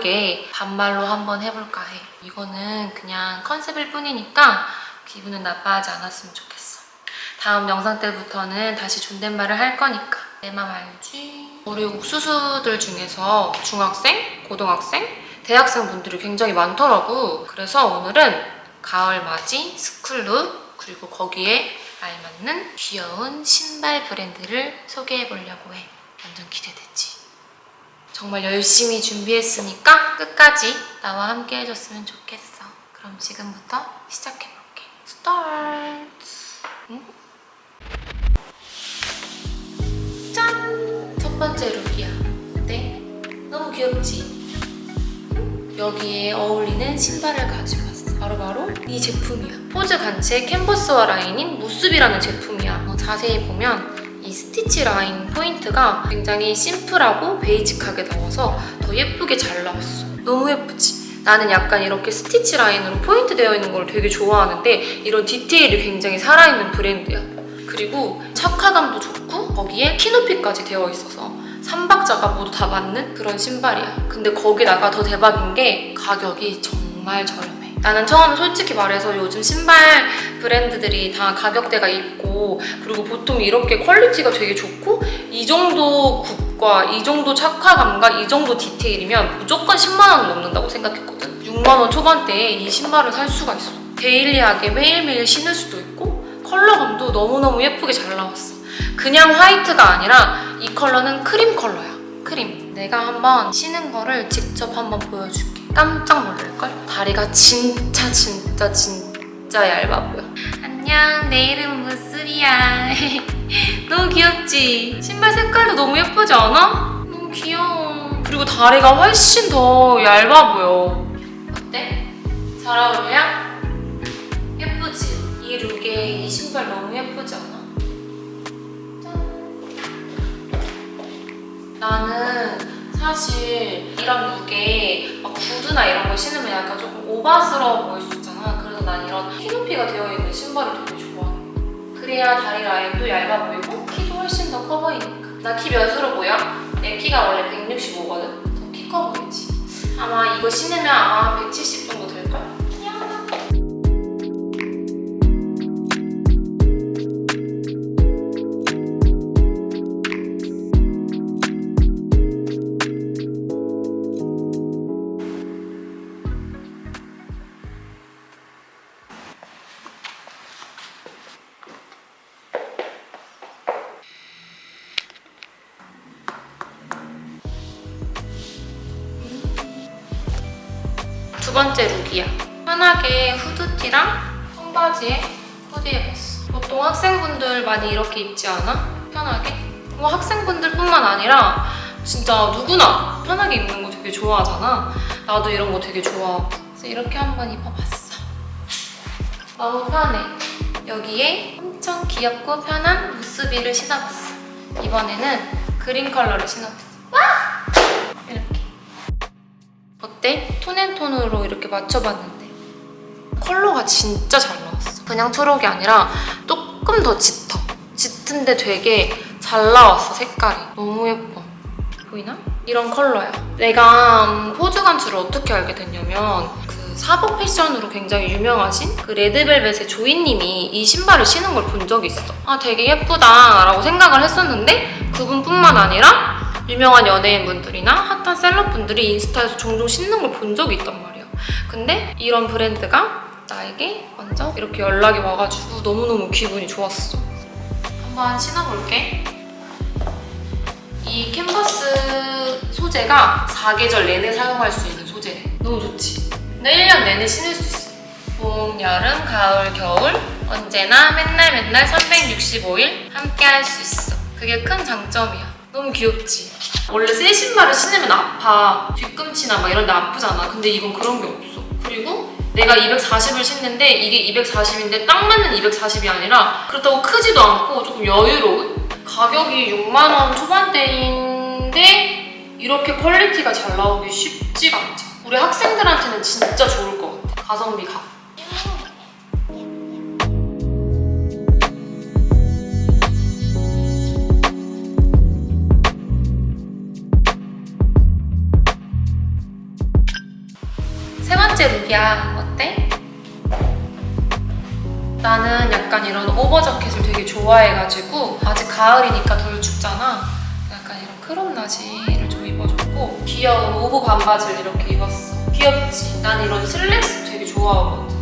다르게 반말로 한번 해볼까 해. 이거는 그냥 컨셉일 뿐이니까 기분은 나빠하지 않았으면 좋겠어. 다음 영상 때부터는 다시 존댓말을 할 거니까 내 맘 알지? 우리 옥수수들 중에서 중학생, 고등학생, 대학생 분들이 굉장히 많더라고. 그래서 오늘은 가을 맞이 스쿨룩 그리고 거기에 알맞는 귀여운 신발 브랜드를 소개해 보려고 해. 완전 기대되지? 정말 열심히 준비했으니까 끝까지 나와 함께 해줬으면 좋겠어. 그럼 지금부터 시작해볼게. 스타트! 응? 짠! 첫 번째 룩이야. 어때? 너무 귀엽지? 응? 여기에 어울리는 신발을 가지고 왔어. 바로 바로 이 제품이야. 포즈 간체 캔버스와 라인인 무습이라는 제품이야. 어, 자세히 보면 이 스티치 라인 포인트가 굉장히 심플하고 베이직하게 나와서 더 예쁘게 잘 나왔어. 너무 예쁘지? 나는 약간 이렇게 스티치 라인으로 포인트 되어 있는 걸 되게 좋아하는데 이런 디테일이 굉장히 살아있는 브랜드야. 그리고 착화감도 좋고 거기에 키높이까지 되어 있어서 삼박자가 모두 다 맞는 그런 신발이야. 근데 거기다가 더 대박인 게 가격이 정말 저렴해. 나는 처음에 솔직히 말해서 요즘 신발 브랜드들이 다 가격대가 있고 그리고 보통 이렇게 퀄리티가 되게 좋고 이 정도 굿과 이 정도 착화감과 이 정도 디테일이면 무조건 10만 원 넘는다고 생각했거든. 6만 원 초반대에 이 신발을 살 수가 있어. 데일리하게 매일매일 신을 수도 있고 컬러감도 너무너무 예쁘게 잘 나왔어. 그냥 화이트가 아니라 이 컬러는 크림 컬러야. 크림. 내가 한번 신은 거를 직접 한번 보여줄게. 깜짝 놀랄걸? 다리가 진짜 진짜 진짜 얇아 보여. 안녕, 내 이름은 무슬이야. 너무 귀엽지? 신발 색깔도 너무 예쁘지 않아? 너무 귀여워. 그리고 다리가 훨씬 더 얇아 보여. 어때? 잘 어울려? 예쁘지? 이 룩에 이 신발 너무 예쁘지 않아? 짠. 나는 사실 이런 룩에 막 구두나 이런 걸 신으면 약간 조금 오바스러워 보일 수 있잖아. 그래서 난 이런 키 높이가 되어 있는 신발을 되게 좋아해. 그래야 다리 라인도 얇아 보이고 키도 훨씬 더 커 보이니까. 나 키 몇으로 보여? 내 키가 원래 165거든? 더 키 커 보이지? 아마 이거 신으면 아마 한170 정도 두 번째 룩이야. 편하게 후드티랑 청바지에 후디 해봤어. 보통 학생분들 많이 이렇게 입지 않아? 편하게? 뭐 학생분들뿐만 아니라 진짜 누구나 편하게 입는 거 되게 좋아하잖아. 나도 이런 거 되게 좋아하고. 그래서 이렇게 한번 입어봤어. 너무 편해. 여기에 엄청 귀엽고 편한 무스비를 신어봤어. 이번에는 그린 컬러를 신어봤어. 와! 어때? 톤앤톤으로 이렇게 맞춰봤는데. 컬러가 진짜 잘 나왔어. 그냥 초록이 아니라 조금 더 짙어. 짙은데 되게 잘 나왔어 색깔이. 너무 예뻐. 보이나? 이런 컬러야. 내가 음, 포즈 간추를 어떻게 알게 됐냐면 그 사복 패션으로 굉장히 유명하신 그 레드벨벳의 조이님이 이 신발을 신은 걸 본 적이 있어. 아 되게 예쁘다 라고 생각을 했었는데 그분뿐만 아니라 유명한 연예인분들이나 핫한 셀럽분들이 인스타에서 종종 신는 걸 본 적이 있단 말이야. 근데 이런 브랜드가 나에게 먼저 이렇게 연락이 와가지고 너무너무 기분이 좋았어. 한번 신어볼게. 이 캔버스 소재가 사계절 내내 사용할 수 있는 소재래. 너무 좋지? 근데 1년 내내 신을 수 있어. 봄, 여름, 가을, 겨울 언제나 맨날 맨날 365일 함께 할 수 있어. 그게 큰 장점이야. 너무 귀엽지? 원래 새 신발을 신으면 아파. 뒤꿈치나 막 이런 데 아프잖아. 근데 이건 그런 게 없어. 그리고 내가 240을 신는데 이게 240인데 딱 맞는 240이 아니라 그렇다고 크지도 않고 조금 여유로운? 가격이 6만원 초반대인데 이렇게 퀄리티가 잘 나오기 쉽지가 않지. 우리 학생들한테는 진짜 좋을 것 같아. 가성비 가. 야. 어때? 나는 약간 이런 오버 자켓을 되게 좋아해가지고 아직 가을이니까 덜 춥잖아. 약간 이런 크롭 나시를 좀 입어줬고 귀여운 오브 반바지를 이렇게 입었어. 귀엽지? 난 이런 슬랙스 되게 좋아하거든.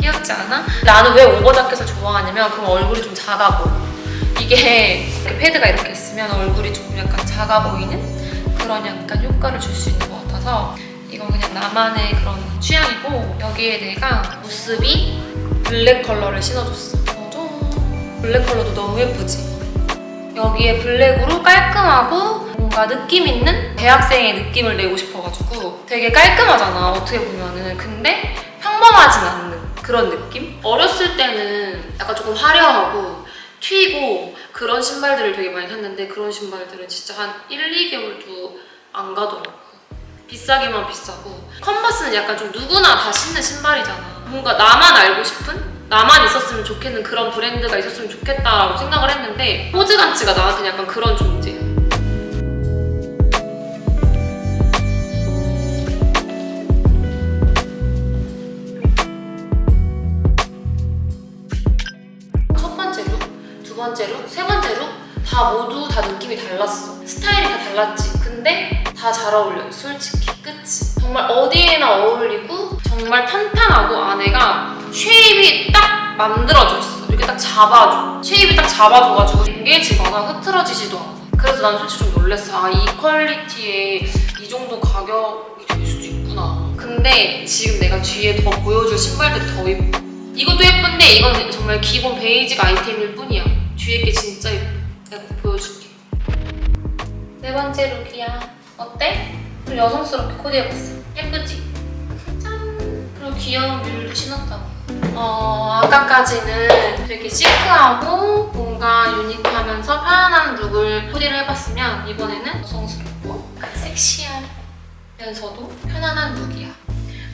귀엽지 않아? 나는 왜 오버 자켓을 좋아하냐면 그럼 얼굴이 좀 작아 보여. 이게 이렇게 패드가 이렇게 있으면 얼굴이 조금 약간 작아 보이는 그런 약간 효과를 줄 수 있는 것 같아서 이건 그냥 나만의 그런 취향이고 여기에 내가 무스비 블랙 컬러를 신어줬어. 어, 블랙 컬러도 너무 예쁘지? 여기에 블랙으로 깔끔하고 뭔가 느낌 있는 대학생의 느낌을 내고 싶어가지고 되게 깔끔하잖아 어떻게 보면은 근데 평범하진 않는 그런 느낌? 어렸을 때는 약간 조금 화려하고 튀고 그런 신발들을 되게 많이 샀는데 그런 신발들은 진짜 한 1, 2개월도 안 가더라고 비싸기만 비싸고 컨버스는 약간 좀 누구나 다 신는 신발이잖아 뭔가 나만 알고 싶은? 나만 있었으면 좋겠는 그런 브랜드가 있었으면 좋겠다라고 생각을 했는데 포즈간치가 나한테 약간 그런 존재야 첫 번째 룩, 두 번째 룩, 세 번째 룩다 모두 다 느낌이 달랐어. 스타일이 다 달랐지. 근데 다 잘 어울렸지, 솔직히. 그치? 정말 어디에나 어울리고 정말 탄탄하고 안에가 쉐입이 딱 만들어져 있어. 이렇게 딱 잡아줘. 쉐입이 딱 잡아줘가지고 뭉개지거나 흐트러지지도 않아. 그래서 난 솔직히 좀 놀랐어. 아, 이 퀄리티에 이 정도 가격이 될 수도 있구나. 근데 지금 내가 뒤에 더 보여줄 신발들이 더 예뻐. 이것도 예쁜데 이건 정말 기본 베이직 아이템일 뿐이야. 뒤에 게 진짜 예뻐. 네 번째 룩이야. 어때? 좀 여성스럽게 코디해봤어. 예쁘지? 짠! 그리고 귀여운 뮬도 신었다. 어, 아까까지는 되게 시크하고 뭔가 유니크하면서 편안한 룩을 코디를 해봤으면 이번에는 여성스럽고 섹시하면서도 편안한 룩이야.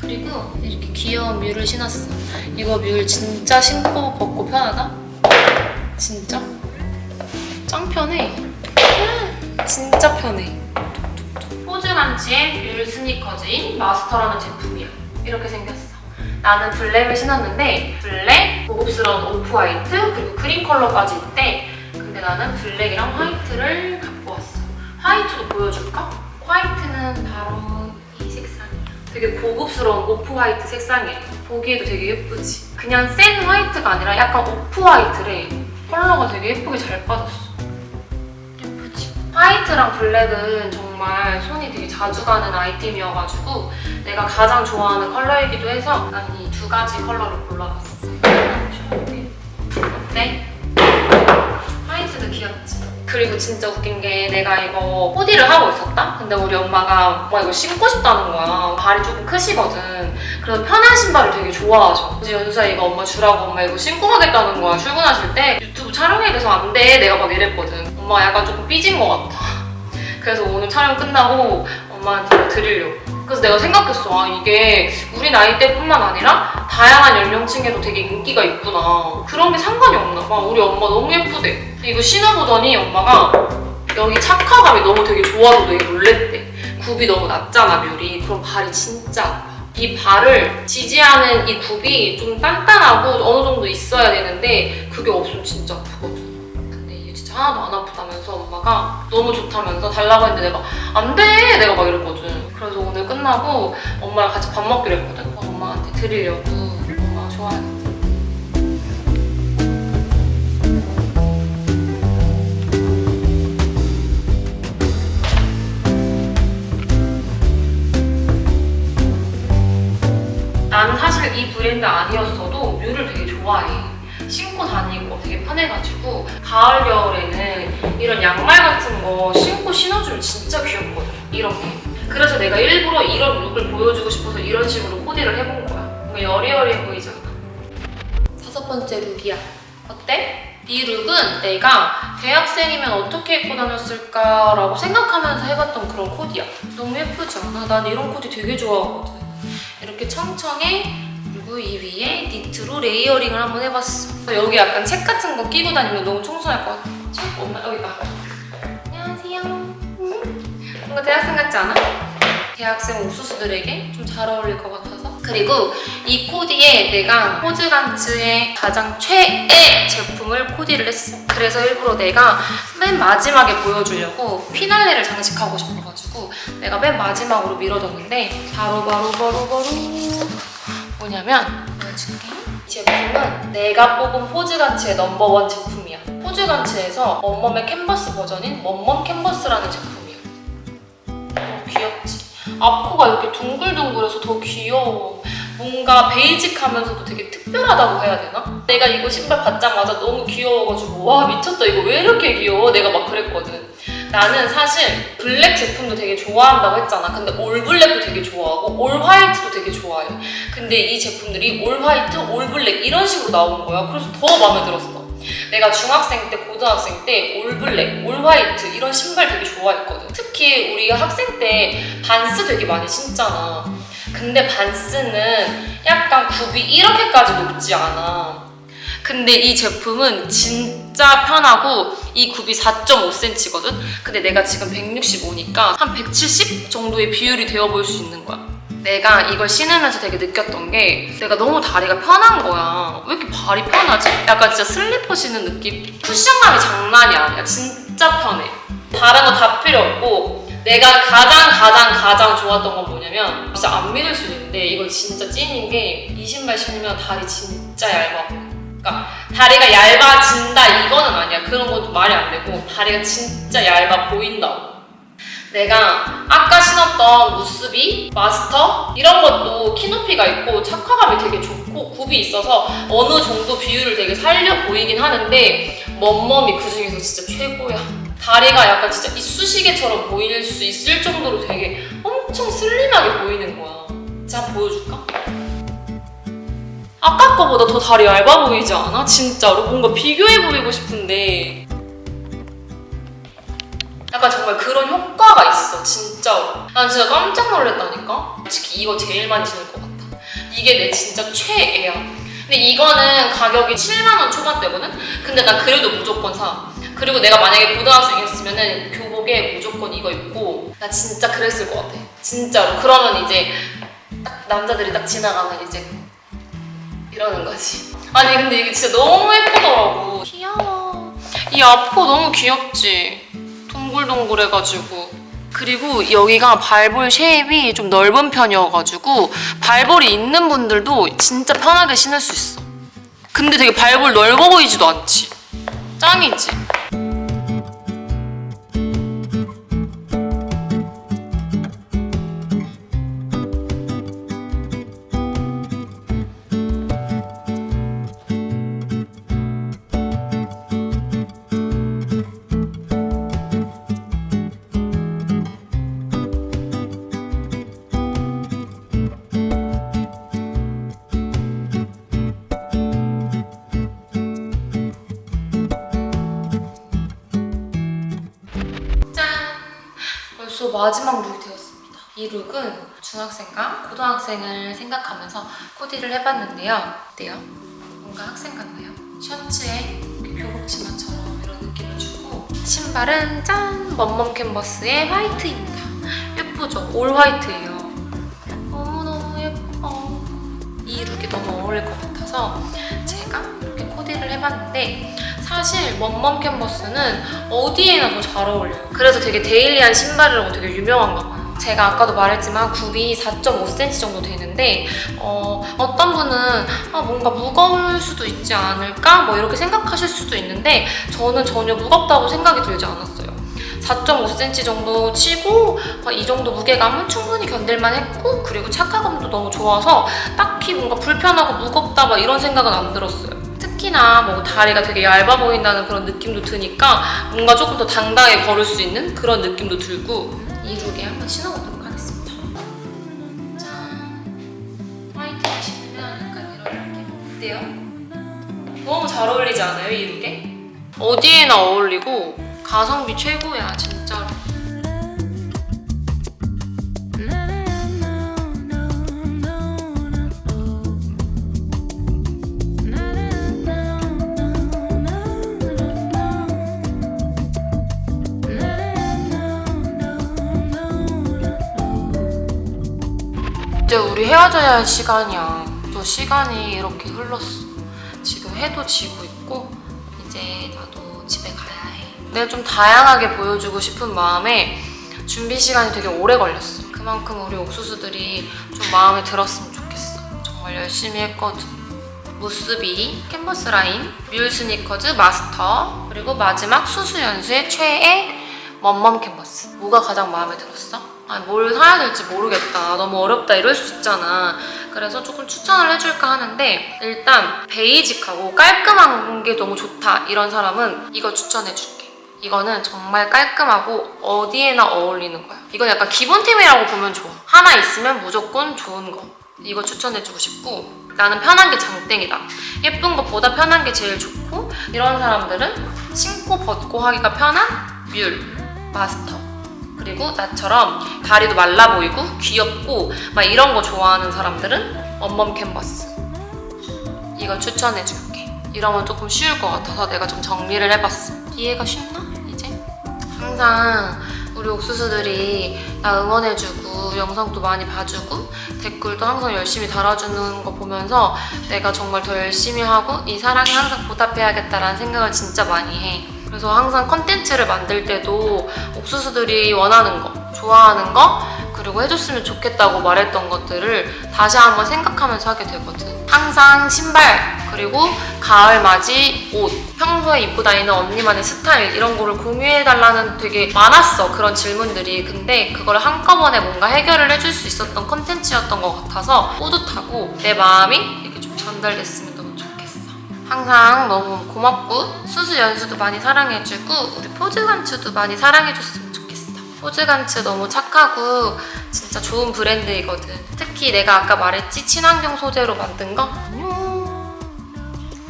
그리고 이렇게 귀여운 뮬을 신었어. 이거 뮬 진짜 신고 벗고 편하다? 진짜? 짱 편해. 음, 진짜 편해. 포즈간치의 뮬 스니커즈인 마스터라는 제품이야. 이렇게 생겼어. 나는 블랙을 신었는데 블랙, 고급스러운 오프 화이트, 그리고 크림 컬러까지 있대. 근데 나는 블랙이랑 화이트를 갖고 왔어. 화이트도 보여줄까? 화이트는 바로 이 색상이야. 되게 고급스러운 오프 화이트 색상이래. 보기에도 되게 예쁘지. 그냥 센 화이트가 아니라 약간 오프 화이트래. 컬러가 되게 예쁘게 잘 빠졌어. 화이트랑 블랙은 정말 손이 되게 자주 가는 아이템이어가지고 내가 가장 좋아하는 컬러이기도 해서 난이두 가지 컬러를 골라봤어. 어때? 화이트도 귀엽지? 그리고 진짜 웃긴 게 내가 이거 코디를 하고 있었다? 근데 우리 엄마가 엄마 이거 신고 싶다는 거야. 발이 조금 크시거든. 그래서 편한 신발을 되게 좋아하죠. 이제 연수야 이거 엄마 주라고 엄마 이거 신고 가겠다는 거야. 출근하실 때 유튜브 촬영해야 돼서 안 돼. 내가 막 이랬거든. 엄마가 약간 조금 삐진 것 같아. 그래서 오늘 촬영 끝나고 엄마한테 드리려고. 그래서 내가 생각했어. 아, 이게 우리 나이대뿐만 아니라 다양한 연령층에도 되게 인기가 있구나. 그런 게 상관이 없나 봐. 우리 엄마 너무 예쁘대. 이거 신어보더니 엄마가 여기 착화감이 너무 되게 좋아서 되게 놀랬대. 굽이 너무 낮잖아, 뮤리. 그럼 발이 진짜. 이 발을 지지하는 이 굽이 좀 단단하고 어느 정도 있어야 되는데 그게 없으면 진짜 아프거든. 근데 이게 진짜 하나도 안 아프다면서 엄마가 너무 좋다면서 달라고 했는데 내가 안 돼! 내가 막 이랬거든. 그래서 오늘 끝나고 엄마랑 같이 밥 먹기로 했거든. 엄마한테 드리려고 엄마가 좋아하는 나는 사실 이 브랜드 아니었어도 뮤를 되게 좋아해. 신고 다니고 되게 편해가지고 가을 겨울에는 이런 양말 같은 거 신고 신어주면 진짜 귀엽거든. 이렇게. 그래서 내가 일부러 이런 룩을 보여주고 싶어서 이런 식으로 코디를 해본 거야. 뭔가 여리여리해 보이잖아. 다섯 번째 룩이야. 어때? 이 룩은 내가 대학생이면 어떻게 입고 다녔을까라고 생각하면서 해봤던 그런 코디야. 너무 예쁘지 않아? 난 이런 코디 되게 좋아하거든. 이렇게 청청해 그리고 이 위에 니트로 레이어링을 한번 해봤어. 여기 약간 책 같은 거 끼고 다니면 너무 청순할 것 같아. 책 엄마 여기다. 뭔가 대학생 같지 않아? 대학생 옥수수들에게 좀 잘 어울릴 것 같아서. 그리고 이 코디에 내가 포즈간츠의 가장 최애 제품을 코디를 했어. 그래서 일부러 내가 맨 마지막에 보여주려고 피날레를 장식하고 싶어가지고 내가 맨 마지막으로 밀어뒀는데 바로 바로 바로 바로 뭐냐면 보여줄게. 이 제품은 내가 뽑은 포즈간츠의 넘버원 제품이야. 포즈간츠에서 멈멈의 캔버스 버전인 멈멈 캔버스라는 제품이야 너무 귀엽지? 앞코가 이렇게 둥글둥글해서 더 귀여워. 뭔가 베이직하면서도 되게 특별하다고 해야 되나? 내가 이거 신발 받자마자 너무 귀여워가지고 와 미쳤다 이거 왜 이렇게 귀여워? 내가 막 그랬거든. 나는 사실 블랙 제품도 되게 좋아한다고 했잖아. 근데 올 블랙도 되게 좋아하고 올 화이트도 되게 좋아해. 근데 이 제품들이 올 화이트, 올 블랙 이런 식으로 나오는 거야. 그래서 더 마음에 들었어. 내가 중학생 때, 고등학생 때 올 블랙, 올 화이트 이런 신발 되게 좋아했거든. 특히 우리 학생 때 반스 되게 많이 신잖아. 근데 반스는 약간 굽이 이렇게까지 높지 않아. 근데 이 제품은 진짜 편하고 이 굽이 4.5cm거든? 근데 내가 지금 165니까 한 170 정도의 비율이 되어 보일 수 있는 거야. 내가 이걸 신으면서 되게 느꼈던 게 내가 너무 다리가 편한 거야. 왜 이렇게 발이 편하지? 약간 진짜 슬리퍼 신는 느낌? 쿠션감이 장난이 아니야. 진짜 편해. 다른 거 다 필요 없고 내가 가장 가장 가장 좋았던 건 뭐냐면 진짜 안 믿을 수도 있는데 이건 진짜 찐인 게 이 신발 신으면 다리 진짜 얇아. 그러니까 다리가 얇아진다 이거는 아니야. 그런 것도 말이 안 되고 다리가 진짜 얇아 보인다고. 내가 아까 신었던 무스비, 마스터 이런 것도 키 높이가 있고 착화감이 되게 좋고 굽이 있어서 어느 정도 비율을 되게 살려 보이긴 하는데 멈멈이 그 중에서 진짜 최고야. 다리가 약간 진짜 이쑤시개처럼 보일 수 있을 정도로 되게 엄청 슬림하게 보이는 거야. 진짜 보여줄까? 아까 거보다 더 다리 얇아 보이지 않아? 진짜로 뭔가 비교해 보이고 싶은데 약간 정말 그런 효과가 있어 진짜로. 난 진짜 깜짝 놀랐다니까? 솔직히 이거 제일 많이 신을 것 같아. 이게 내 진짜 최애야. 근데 이거는 가격이 7만원 초반대거든? 근데 난 그래도 무조건 사. 그리고 내가 만약에 고등학생이었으면은 교복에 무조건 이거 입고 나 진짜 그랬을 것 같아. 진짜로. 그러면 이제 딱 남자들이 딱 지나가면 이제 이러는 거지. 아니 근데 이게 진짜 너무 예쁘더라고. 귀여워. 이 앞코 너무 귀엽지 동글동글해가지고. 그리고 여기가 발볼 쉐입이 좀 넓은 편이어가지고 발볼이 있는 분들도 진짜 편하게 신을 수 있어. 근데 되게 발볼 넓어 보이지도 않지. 짱이지 마지막 룩이 되었습니다. 이 룩은 중학생과 고등학생을 생각하면서 코디를 해봤는데요. 어때요? 뭔가 학생 같나요? 셔츠에 교복 치마처럼 이런 느낌을 주고 신발은 짠! 멈멈 캔버스의 화이트입니다. 예쁘죠? 올 화이트예요. 너무너무 예뻐. 이 룩이 너무 어울릴 것 같아서 제가 이렇게 코디를 해봤는데 사실 멈멈 캔버스는 어디에나 더잘 어울려요. 그래서 되게 데일리한 신발이라고 되게 유명한가 봐요. 제가 아까도 말했지만 굽이 4.5cm 정도 되는데 어, 어떤 분은 아, 뭔가 무거울 수도 있지 않을까? 뭐 이렇게 생각하실 수도 있는데 저는 전혀 무겁다고 생각이 들지 않았어요. 4.5cm 정도 치고 아, 이 정도 무게감은 충분히 견딜만 했고 그리고 착화감도 너무 좋아서 딱히 뭔가 불편하고 무겁다 막 이런 생각은 안 들었어요. 특히나 뭐 다리가 되게 얇아 보인다는 그런 느낌도 드니까 뭔가 조금 더 당당하게 걸을 수 있는 그런 느낌도 들고 이 룩에 한번 신어보도록 하겠습니다. 짠! 화이트를 신으면 약간 이런 느낌 어때요? 너무 잘 어울리지 않아요 이 룩에? 어디에나 어울리고 가성비 최고야 진짜로. 헤어져야 할 시간이야. 또 시간이 이렇게 흘렀어. 지금 해도 지고 있고 이제 나도 집에 가야 해. 내가 좀 다양하게 보여주고 싶은 마음에 준비 시간이 되게 오래 걸렸어. 그만큼 우리 옥수수들이 좀 마음에 들었으면 좋겠어. 정말 열심히 했거든. 무스비, 캔버스 라인, 뮬 스니커즈 마스터, 그리고 마지막 수수 연수의 최애 멈멈 캔버스. 뭐가 가장 마음에 들었어? 아니, 뭘 사야 될지 모르겠다. 너무 어렵다. 이럴 수 있잖아. 그래서 조금 추천을 해줄까 하는데, 일단, 베이직하고 깔끔한 게 너무 좋다. 이런 사람은 이거 추천해줄게. 이거는 정말 깔끔하고 어디에나 어울리는 거야. 이건 약간 기본템이라고 보면 좋아. 하나 있으면 무조건 좋은 거. 이거 추천해주고 싶고, 나는 편한 게 장땡이다. 예쁜 것보다 편한 게 제일 좋고, 이런 사람들은 신고 벗고 하기가 편한 뮬, 마스터. 그리고 나처럼 다리도 말라 보이고 귀엽고 막 이런 거 좋아하는 사람들은 원멈 캔버스. 이거 추천해줄게. 이러면 조금 쉬울 것 같아서 내가 좀 정리를 해봤어. 이해가 쉽나? 이제? 항상 우리 옥수수들이 나 응원해주고 영상도 많이 봐주고 댓글도 항상 열심히 달아주는 거 보면서 내가 정말 더 열심히 하고 이 사랑에 항상 보답해야겠다라는 생각을 진짜 많이 해. 그래서 항상 컨텐츠를 만들 때도 옥수수들이 원하는 거, 좋아하는 거, 그리고 해줬으면 좋겠다고 말했던 것들을 다시 한번 생각하면서 하게 되거든. 항상 신발, 그리고 가을 맞이 옷, 평소에 입고 다니는 언니만의 스타일 이런 거를 공유해달라는 되게 많았어. 그런 질문들이. 근데 그걸 한꺼번에 뭔가 해결을 해줄 수 있었던 컨텐츠였던 것 같아서 뿌듯하고 내 마음이 이렇게 좀 좋겠어. 항상 너무 고맙고 수수 연수도 많이 사랑해주고 우리 포즈간츠도 많이 사랑해줬으면 좋겠어. 포즈간츠 너무 착하고 진짜 좋은 브랜드이거든. 특히 내가 아까 말했지 친환경 소재로 만든 거.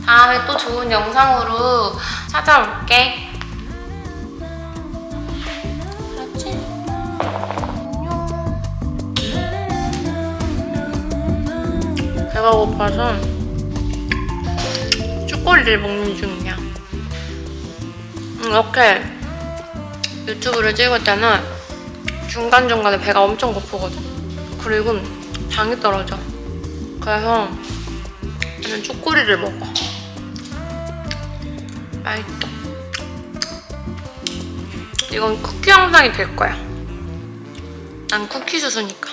다음에 또 좋은 영상으로 찾아올게. 배가 고파서 초콜릿을 먹는 중이야. 이렇게 유튜브를 찍을 때는 중간중간에 배가 엄청 고프거든. 그리고 당이 떨어져. 그래서 나는 초콜릿을 먹어. 맛있어. 이건 쿠키 영상이 될 거야. 난 쿠키 주스니까.